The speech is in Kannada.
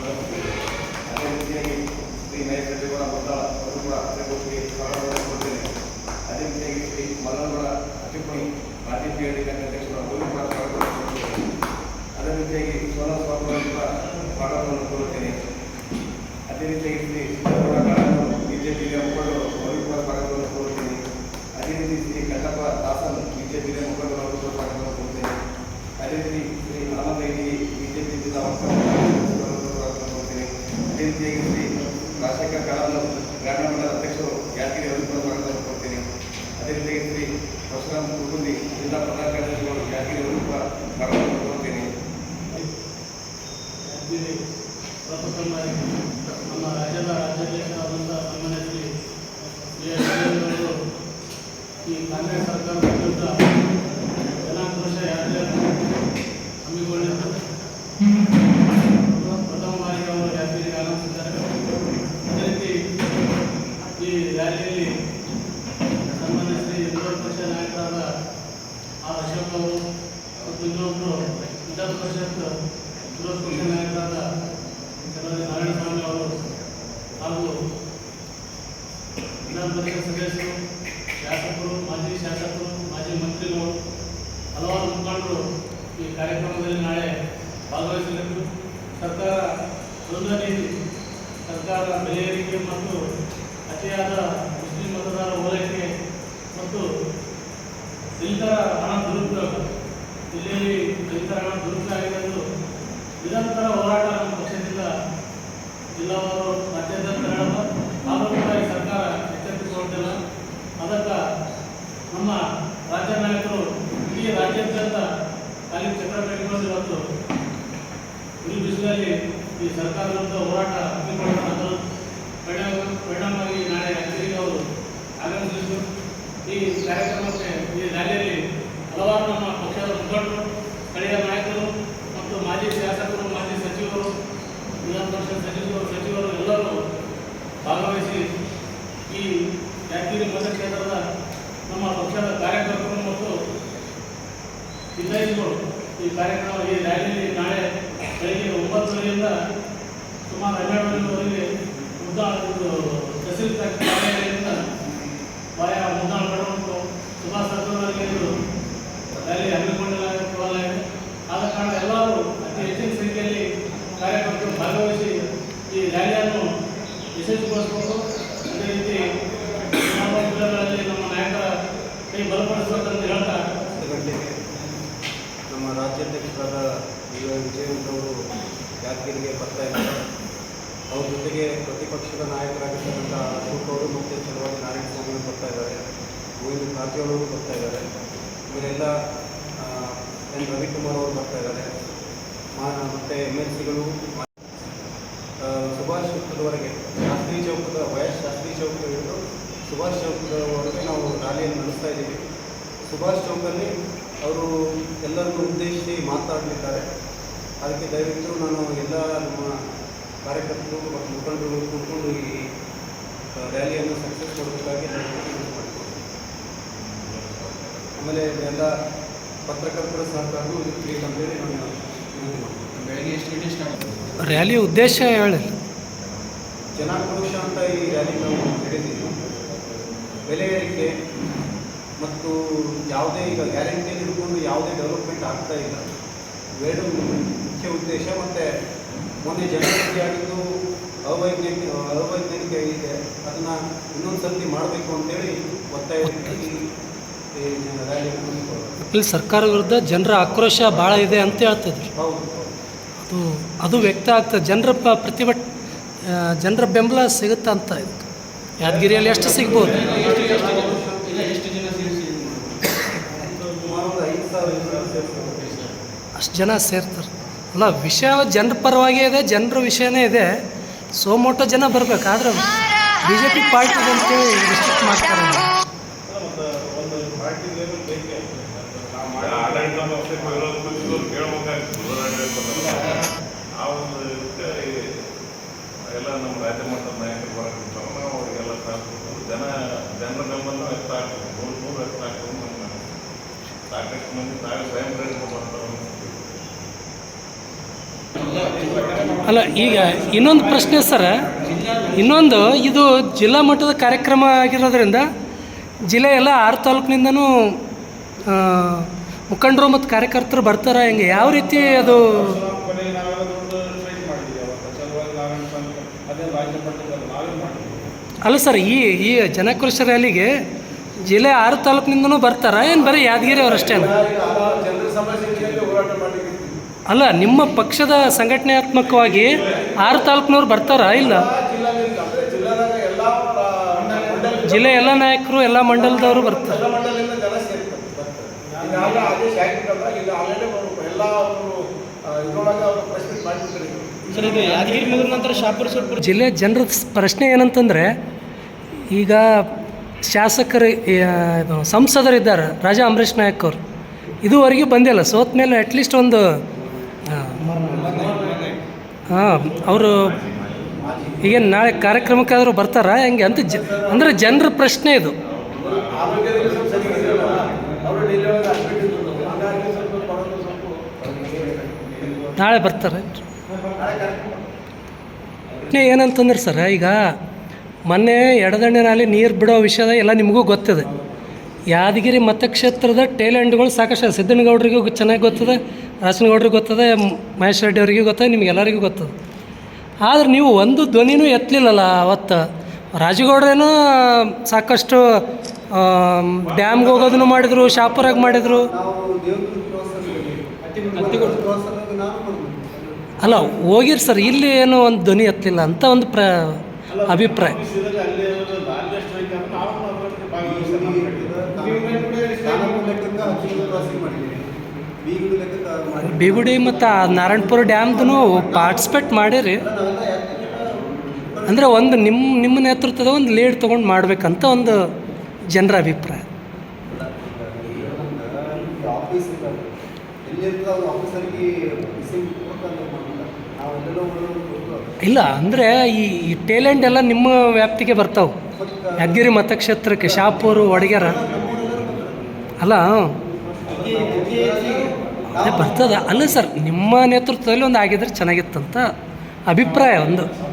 ನಡೆಸುತ್ತೇವೆ ಅದೇ ರೀತಿಯಾಗಿ ಶ್ರೀ ನೈಸರ್ಗಿಕ ಮೊದಲ ಅವರು ಕೂಡ ಪತ್ರಿಕೋಷ್ಠಿಗೆ ಸ್ವಾಗತವನ್ನು ಕೊಡ್ತೇನೆ ಅದೇ ರೀತಿಯಾಗಿ ಶ್ರೀ ಮಲ್ಲನಗೌಡ ಅತಿಪಣಿ ಮಾಜಿ ಪಿ ಎಲ್ ಡಿ ಅಧ್ಯಕ್ಷರು ಅವರು ಕೂಡ ಸ್ವಾಗತವನ್ನು ಕೊಡ್ತೇನೆ ಅದೇ ರೀತಿಯಾಗಿ ಸೋನಾ ಸ್ವಾಮಿ ಅವರು ಕೂಡ ಸ್ವಾಗತವನ್ನು ಕೋರುತ್ತೇನೆ ಅದೇ ರೀತಿಯಾಗಿ ಶ್ರೀ ಸಿದ್ದಗೌಡ ಕಾಳನ್ನು ಬಿಜೆಪಿಯ ಮುಖಂಡರು ಅವರಿಗೂ ಕೂಡ ಸ್ವಾಗತವನ್ನು ಕೋರುತ್ತೇನೆ ಅದೇ ರೀತಿ ಶ್ರೀ ಕಟ್ಟಪ್ಪ ದಾಸನ್ ಬಿಜೆಪಿಯ ಅದೇ ರೀತಿಯಾಗಿ ಶ್ರೀ ರಾಜಶೇಖರ್ ಕಾಳನ್ನು ಗ್ರಾಮೀಣ ಮಂಡಲ ಅಧ್ಯಕ್ಷರು ಯಾದಗಿರಿ ಅವರಿಗೂ ಕೂಡ ಸ್ವಾಗತವನ್ನು ಕೋರುತ್ತೇನೆ ಅದೇ ರೀತಿಯಾಗಿ ಶ್ರೀ ಪರಶುರಾಮ್ ಕುಟುಂಬಿ ಜಿಲ್ಲಾ ಪ್ರಧಾನ ಕಾರ್ಯದರ್ಶಿಗಳು ಯಾದಗಿರಿ ಅವರಿಗೂ ಕೂಡ ಸ್ವಾಗತವನ್ನು ಕೋರುತ್ತೇನೆ ಇಲ್ಲಿ ಪ್ರಪ್ರಥಮ ನಮ್ಮ ರಾಜ್ಯದ ರಾಜ್ಯಾಧ್ಯಕ್ಷರಾದಂಥ ಮತ್ತು ಇನ್ನೊಬ್ಬರು ವಿಧಾನ ಪರಿಷತ್ ವಿರೋಧ ಪಕ್ಷ ನಾಯಕರಾದ ಅವರು ಹಾಗೂ ವಿಧಾನ ಪರಿಷತ್ ಸದಸ್ಯರು ಶಾಸಕರು ಮಾಜಿ ಶಾಸಕರು ಮಾಜಿ ಮಂತ್ರಿಗಳು ಹಲವಾರು ಮುಖಂಡರು ಈ ಕಾರ್ಯಕ್ರಮದಲ್ಲಿ ನಾಳೆ ಭಾಗವಹಿಸಲಿದ್ದು ಸರ್ಕಾರ ಒಂದು ಸರ್ಕಾರ ಬೆಲೆ ಏರಿಕೆ ಮತ್ತು ಅತಿಯಾದ ಮುಸ್ಲಿಂ ಮತದಾರ ದಲಿತರ ಹಣ ದುರುಪಯೋಗ. ಜಿಲ್ಲೆಯಲ್ಲಿ ದಲಿತರ ಹಣ ದುರುಪಯೋಗ ಆಗಿದೆ ಎಂದು ನಿರಂತರ ಹೋರಾಟ ನಮ್ಮ ಪಕ್ಷದಿಂದ ಜಿಲ್ಲಾವಾರು ಕೂಡ ಈ ಸರ್ಕಾರ ಎಚ್ಚರಿಸಿಕೊಂಡಿಲ್ಲ ಅದಕ್ಕೆ ನಮ್ಮ ರಾಜ್ಯ ನಾಯಕರು ಇಡೀ ರಾಜ್ಯಾದ್ಯಂತ ಅಲ್ಲಿ ಚಕ್ರ ಕಟ್ಟಿಕೊಂಡು ಇವತ್ತು ಈ ಬಿಸಿಲಲ್ಲಿ ಈ ಸರ್ಕಾರ ವಿರುದ್ಧ ಹೋರಾಟ ಹಮ್ಮಿಕೊಳ್ಳುವ ಪರಿಣಾಮ ಪರಿಣಾಮವಾಗಿ ನಾಳೆ ಯಾತ್ರೆಗೆ ಅವರು ಆಗಮಿಸಲಿದ್ದು. ಈ ಕಾರ್ಯಕ್ರಮಕ್ಕೆ ಈ ರ್ಯಾಲಿಯಲ್ಲಿ ಹಲವಾರು ನಮ್ಮ ಪಕ್ಷದ ಮುಖಂಡರು, ಸ್ಥಳೀಯ ನಾಯಕರು ಮತ್ತು ಮಾಜಿ ಶಾಸಕರು, ಮಾಜಿ ಸಚಿವರು ವಿಧಾನ ಪರಿಷತ್ ಸಚಿವರು ಸಚಿವರು ಎಲ್ಲರೂ ಭಾಗವಹಿಸಿ ಈ ಯಾದಗಿರಿ ಮತಕ್ಷೇತ್ರದ ನಮ್ಮ ಪಕ್ಷದ ಕಾರ್ಯಕರ್ತರು ಮತ್ತು ಹಿತೈಷಿಗಳು ಈ ಕಾರ್ಯಕ್ರಮ ಈ ರ್ಯಾಲಿಯಲ್ಲಿ ನಾಳೆ ಬೆಳಗ್ಗೆ ಒಂಬತ್ತುವರೆಯಿಂದ ಸುಮಾರು ಹನ್ನೆರಡುವರೆವರೆಗೆ ಮುದ್ದಾಳ ತಹಸೀಲ್ದಾರ್ ಕಾರ್ಯಾಲಯದಿಂದ ವಾಯ ಮುದ್ದಾಳ ಬಡವಂತು ಸುಭಾಷ್ ಸರ್ಕಲ್ವರೆಗೆ ಇದು ರ್ಯಾಲಿ ಹಮ್ಮಿಕೊಳ್ಳಲಾಗಿದೆ ಆದ ಕಾರಣ ಎಲ್ಲರೂ ಅತಿ ಹೆಚ್ಚಿನ ಸಂಖ್ಯೆಯಲ್ಲಿ ಕಾರ್ಯಕರ್ತರು ಭಾಗವಹಿಸಿ ಈ ರ್ಯಾಲಿಯನ್ನು ಯಶಸ್ವಿಗೊಳಿಸಬೇಕು ಅದೇ ರೀತಿ ಚುನಾವಣಾ ಜಿಲ್ಲೆಗಳಲ್ಲಿ ನಮ್ಮ ನಾಯಕರ ಕೈ ಬಲಪಡಿಸಬೇಕಂತ ಹೇಳ್ತಾ ನಮ್ಮ ರಾಜ್ಯಾಧ್ಯಕ್ಷರಾದ ಈಗ ವೈ ವಿಜಯವಂತ್ ಅವರು ಯಾದಗಿರಿಗೆ ಬರ್ತಾ ಇದ್ದಾರೆ. ಅವ್ರ ಜೊತೆಗೆ ಪ್ರತಿಪಕ್ಷದ ನಾಯಕರಾಗಿರ್ತಕ್ಕಂಥ ಅಶೋಕ್ ಅವರು ಮತ್ತು ಚಲವಾದಿ ನಾರಾಯಣಸ್ವಾಮಿ ಅವರು ಬರ್ತಾ ಇದ್ದಾರೆ. ಗೋವಿಂದ ಕಾರಜೋಳ ಅವರು ಬರ್ತಾ ಇದ್ದಾರೆ. ಇವರೆಲ್ಲ ಎನ್ ರವಿಕುಮಾರ್ ಅವರು ಬರ್ತಾ ಇದ್ದಾರೆ. ಮತ್ತು ಎಂ ಎಲ್ ಸಿಗಳು ಸುಭಾಷ್ ಚಿತ್ರದವರೆಗೆ ಶಾಸ್ತ್ರಿ ಚೌಕದ ವಯಸ್ ಶಾಸ್ತ್ರಿ ಚೌಕ ಹಿಡಿದು ಸುಭಾಷ್ ಚೌಕವರೆಗೆ ನಾವು ರ್ಯಾಲಿಯನ್ನು ನಡೆಸ್ತಾ ಇದ್ದೀವಿ. ಸುಭಾಷ್ ಚೌಕಲ್ಲಿ ಅವರು ಎಲ್ಲರನ್ನು ಉದ್ದೇಶಿಸಿ ಮಾತಾಡಲಿದ್ದಾರೆ. ಅದಕ್ಕೆ ದಯವಿಟ್ಟು ನಾನು ಎಲ್ಲ ನಮ್ಮ ಕಾರ್ಯಕರ್ತರು ಮತ್ತು ಮುಖಂಡರು ಕೂತ್ಕೊಂಡು ಈ ರ್ಯಾಲಿಯನ್ನು ಸಕ್ಸಸ್ ಮಾಡಬೇಕಾಗಿ ನಾನು ಆಮೇಲೆ ಎಲ್ಲ ಪತ್ರಕರ್ತರ ಸಹಕಾರವು ಇದಕ್ಕೆ ಬೇಕಂತೇಳಿ ನಾನು ಬೆಳಗ್ಗೆ ಎಷ್ಟು ಗಂಟೆ ಸ್ಟಾರ್ಟ್ ರ್ಯಾಲಿ ಉದ್ದೇಶ ಹೇಳಿ ಜನಾಕ್ರೋಶ ಅಂತ ಈ ರ್ಯಾಲಿ ನಾವು ನಡೆದಿದ್ದೀವಿ. ಬೆಲೆ ಏರಿಕೆ ಮತ್ತು ಯಾವುದೇ ಈಗ ಗ್ಯಾರಂಟಿಯಲ್ಲಿ ಇಟ್ಕೊಂಡು ಯಾವುದೇ ಡೆವಲಪ್ಮೆಂಟ್ ಆಗ್ತಾ ಇಲ್ಲ. ಬೇಡ ಮುಖ್ಯ ಉದ್ದೇಶ ಮತ್ತು ಮೊನ್ನೆ ಜನವರಿ ಆಗಿದ್ದು ಅವೈಜ್ಞಾನಿಕ ಅವೈಜ್ಞಾನಿಕ ಇದೆ. ಅದನ್ನು ಇನ್ನೊಂದು ಸರ್ತಿ ಮಾಡಬೇಕು ಅಂತೇಳಿ ಒತ್ತಾಯ ಇಲ್ಲಿ ಸರ್ಕಾರ ವಿರುದ್ಧ ಜನರ ಆಕ್ರೋಶ ಭಾಳ ಇದೆ ಅಂತ ಹೇಳ್ತಿದ್ರು. ಹೌದು. ಅದು ಅದು ವ್ಯಕ್ತ ಆಗ್ತದೆ ಜನರ ಪ್ರತಿಭಟ್ ಜನರ ಬೆಂಬಲ ಸಿಗುತ್ತಾ ಅಂತ ಇದಕ್ಕೆ ಯಾದಗಿರಿಯಲ್ಲಿ ಎಷ್ಟು ಸಿಗ್ಬೋದು ಇಲ್ಲ ಎಷ್ಟು ಜನ ಸೇರಿಸಿ ಇದು ಮಾಡ್ಬೋದು? ಸುಮಾರು ಒಂದು ಐದು ಸಾವಿರ ಜನ ಸೇರ್ತಾರೆ ಅಷ್ಟು ಜನ ಸೇರ್ತಾರೆ. ಅಲ್ಲ ವಿಷಯ ಜನರ ಪರವಾಗಿ ಇದೆ ಜನರ ವಿಷಯನೇ ಇದೆ. ಸೋಮೋಟೋ ಜನ ಬರಬೇಕು ಆದರೆ ಬಿ ಜೆ ಪಿ ಪಾರ್ಟಿ ಅಂತೇಳಿ ರಿಸ್ಟ್ರಿಕ್ಟ್ ಮಾಡ್ತಾರೆ ಆಡಳಿತ ಮತ್ತು ವಿರೋಧ ಪಕ್ಷದವ್ರು ಕೇಳ್ಬೇಕಾಗ್ತದೆ ಹೋರಾಡಬೇಕು ಆ ಒಂದು ಇದಕ್ಕೆ ಎಲ್ಲ ನಮ್ಮ ರಾಜ್ಯ ಮಟ್ಟದ ನಾಯಕರು ಬರಕಂತಾವ ನಾವು ಅವರಿಗೆಲ್ಲ ಸಾಕು ಜನ ಜನರ ಬೆಂಬಲ ವ್ಯಕ್ತ ಆಗ್ತದೆ ನೂರು ನೂರು ವ್ಯಕ್ತ ಆಗ್ತದೆ ನಮ್ಮ ಸಾಕಷ್ಟು ಮಂದಿ ತಾವೇ ಸ್ವಯಂ ಪ್ರೇರಿತ ಮಾಡ್ತಾರೆ ಅಲ್ಲ, ಈಗ ಇನ್ನೊಂದು ಪ್ರಶ್ನೆ ಸರ. ಇನ್ನೊಂದು, ಇದು ಜಿಲ್ಲಾ ಮಟ್ಟದ ಕಾರ್ಯಕ್ರಮ ಆಗಿರೋದ್ರಿಂದ ಜಿಲ್ಲೆ ಎಲ್ಲ ಆರು ತಾಲೂಕಿನಿಂದನೂ ಮುಖಂಡರು ಮತ್ತು ಕಾರ್ಯಕರ್ತರು ಬರ್ತಾರೆ ಹೆಂಗೆ? ಯಾವ ರೀತಿ ಅದು ಅಲ್ಲ ಸರ್, ಈ ಈ ಜನಕೃಷ ರ್ಯಾಲಿಗೆ ಜಿಲ್ಲೆ ಆರು ತಾಲೂಕಿನಿಂದನೂ ಬರ್ತಾರ? ಏನು ಬರೀ ಯಾದಗಿರಿ ಅವರಷ್ಟೇ ಅಲ್ಲ, ನಿಮ್ಮ ಪಕ್ಷದ ಸಂಘಟನಾತ್ಮಕವಾಗಿ ಆರು ತಾಲೂಕಿನವ್ರು ಬರ್ತಾರಾ ಇಲ್ಲ? ಜಿಲ್ಲೆ ಎಲ್ಲ ನಾಯಕರು, ಎಲ್ಲ ಮಂಡಲದವರು ಬರ್ತಾರೆ. ಜಿಲ್ಲೆ ಜನರ ಪ್ರಶ್ನೆ ಏನಂತಂದರೆ, ಈಗ ಶಾಸಕರು ಸಂಸದರಿದ್ದಾರೆ, ರಾಜಾ ಅಂಬರೀಷ್ ನಾಯಕ್ ಅವರು. ಇದುವರೆಗೂ ಬಂದಿಲ್ಲ. ಸೋತ ಮೇಲೆ ಅಟ್ಲೀಸ್ಟ್ ಒಂದು ಹಾಂ, ಅವರು ಈಗ ನಾಳೆ ಕಾರ್ಯಕ್ರಮಕ್ಕಾದರೂ ಬರ್ತಾರಾ? ಹೆಂಗೆ? ಅಂತ ಜ, ಅಂದರೆ ಜನರ ಪ್ರಶ್ನೆ ಇದು. ನಾಳೆ ಬರ್ತಾರೆ. ಪ್ರಶ್ನೆ ಏನಂತಂದ್ರೆ ಸರ್, ಈಗ ಮೊನ್ನೆ ಎಡದಂಡೆನಲ್ಲಿ ನೀರು ಬಿಡೋ ವಿಷಯದ ಎಲ್ಲ ನಿಮಗೂ ಗೊತ್ತಿದೆ. ಯಾದಗಿರಿ ಮತಕ್ಷೇತ್ರದ ಟೇಲೆಂಟ್ಗಳು ಸಾಕಷ್ಟು. ಸಿದ್ದನಗೌಡರಿಗೂ ಚೆನ್ನಾಗಿ ಗೊತ್ತದೆ. ರಾಸನಗೌಡ್ರಿಗೆ ಗೊತ್ತದೆ ಮಹೇಶ್ ರೆಡ್ಡಿ ಅವರಿಗೂ ಗೊತ್ತದೆ, ನಿಮಗೆಲ್ಲರಿಗೂ ಗೊತ್ತದೆ. ಆದ್ರೆ ನೀವು ಒಂದು ಧ್ವನಿನೂ ಎತ್ತಲಿಲ್ಲಲ್ಲ ಅವತ್ತು. ರಾಜಗೌಡ್ರೇನೋ ಸಾಕಷ್ಟು ಡ್ಯಾಮ್ಗೆ ಹೋಗೋದನ್ನು ಮಾಡಿದರು, ಶಾಪುರಾಗಿ ಮಾಡಿದರು. ಅಲ್ಲ, ಹೋಗಿರಿ ಸರ್, ಇಲ್ಲಿ ಏನೋ ಒಂದು ಧ್ವನಿ ಎತ್ತಲಿಲ್ಲ ಅಂತ ಒಂದು ಪ್ರ, ಅಭಿಪ್ರಾಯ. ಬಿಗುಡಿ ಮತ್ತು ಆ ನಾರಾಯಣಪುರ ಡ್ಯಾಮ್ದು ಪಾರ್ಟಿಸಿಪೇಟ್ ಮಾಡಿರಿ. ಅಂದರೆ ಒಂದು ನಿಮ್ಮ ನಿಮ್ಮ ನೇತೃತ್ವದ ಒಂದು ಲೀಡ್ ತೊಗೊಂಡು ಮಾಡಬೇಕಂತ ಒಂದು ಜನರ ಅಭಿಪ್ರಾಯ. ಇಲ್ಲ, ಅಂದರೆ ಈ ಈ ಟೇಲೆಂಟ್ ಎಲ್ಲ ನಿಮ್ಮ ವ್ಯಾಪ್ತಿಗೆ ಬರ್ತಾವೆ. ಯಾದಗಿರಿ ಮತಕ್ಷೇತ್ರಕ್ಕೆ ಶಾಪೂರು ಒಡಗ್ಯಾರ ಅಲ್ಲ ಅದೇ ಬರ್ತದೆ. ಅಲ್ಲ ಸರ್ ನಿಮ್ಮ ನೇತೃತ್ವದಲ್ಲಿ ಒಂದು ಆಗಿದ್ರೆ ಚೆನ್ನಾಗಿತ್ತಂತ ಅಭಿಪ್ರಾಯ ಒಂದು.